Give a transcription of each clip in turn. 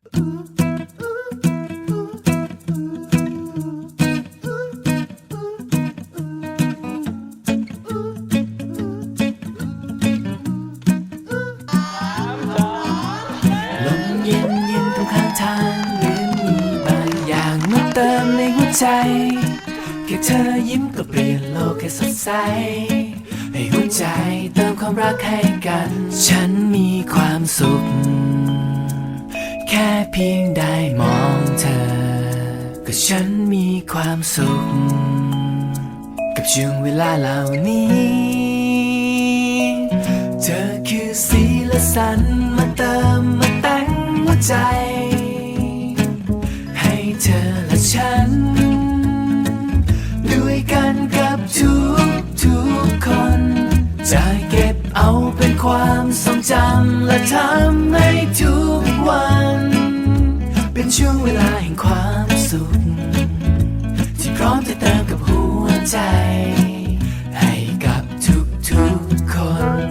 ลมเย็นเย็นตรงข้างทางหรือมีบางอย่างมาเติมในหัวใจ แค่เธอยิ้มก็เปลี่ยนโลกให้สดใส ให้หัวใจเติมความรักให้กัน ฉันมีความสุข ค่เพียงได้มองเธอ ก็ฉันมีความสุข กับช่วงเวลาเหล่านี้ เธอคือสีและสันมาเติมมาแต่งหัวใจ ให้เธอและฉัน ด้วยกันกับทุกทุกๆคน จะเก็บเอาเป็นความทรงจำและทำให้ทุกวัน ช่วงเวลาแห่งความสุข ที่พร้อมจะเติมกับหัวใจ ให้กับทุกทุกๆคน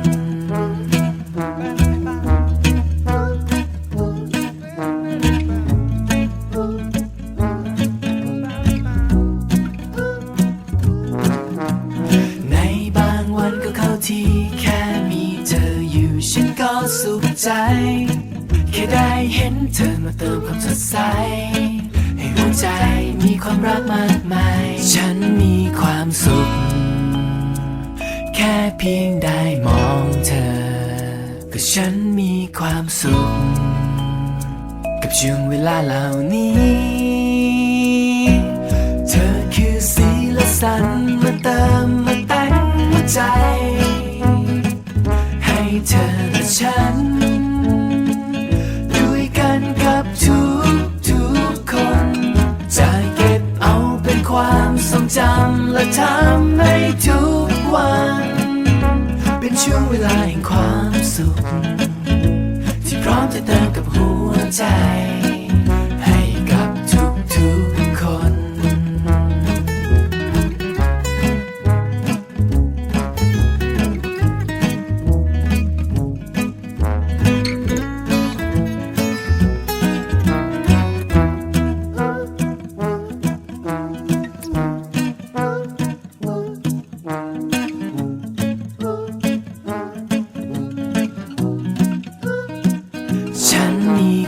ในบางวันก็เข้าที่แค่มีเธออยู่ฉันก็สุขใจ ค่ได้เห็นเธอมาเติมความสดใส ให้หัวใจมีความรักมากมาย ฉันมีความสุข แค่เพียงได้มองเธอ ก็ฉันมีความสุข กับช่วงเวลาเหล่านี้ เธอคือสีและสันมาเติมมาแต่งหัวใจ ให้เธอและฉัน จำและทำในทุกวัน เป็นช่วงเวลาแห่งความสุข ที่พร้อมจะเติมกับหัวใจ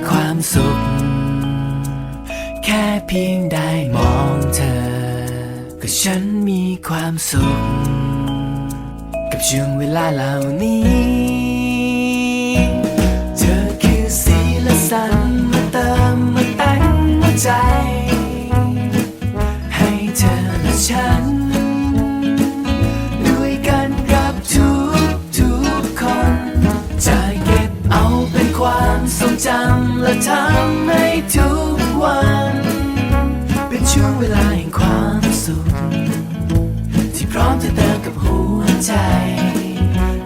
ความสุข แค่เพียงได้มองเธอ ก็ฉันมีความสุข กับช่วงเวลาเหล่านี้ เธอคือสีและสันมาเติมมาแต่งหัวใจ ให้เธอและฉัน ทรงจำและทำให้ทุกวัน เป็นช่วงเวลาแห่งความสุข ที่พร้อมจะเติมกับหัวใจ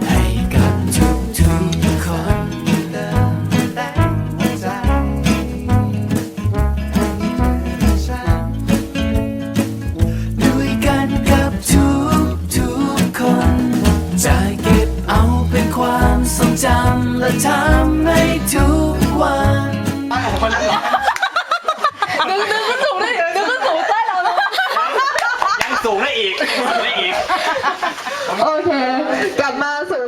ให้กับทุกทุกๆคนเติมแต่หัวใจฉันด้วยกันกับทุกทุกๆคน จะเก็บเอาเป็นความทรงจำและทำให้ทุก อีกสูงได้อีก โอเค กลับมาสู่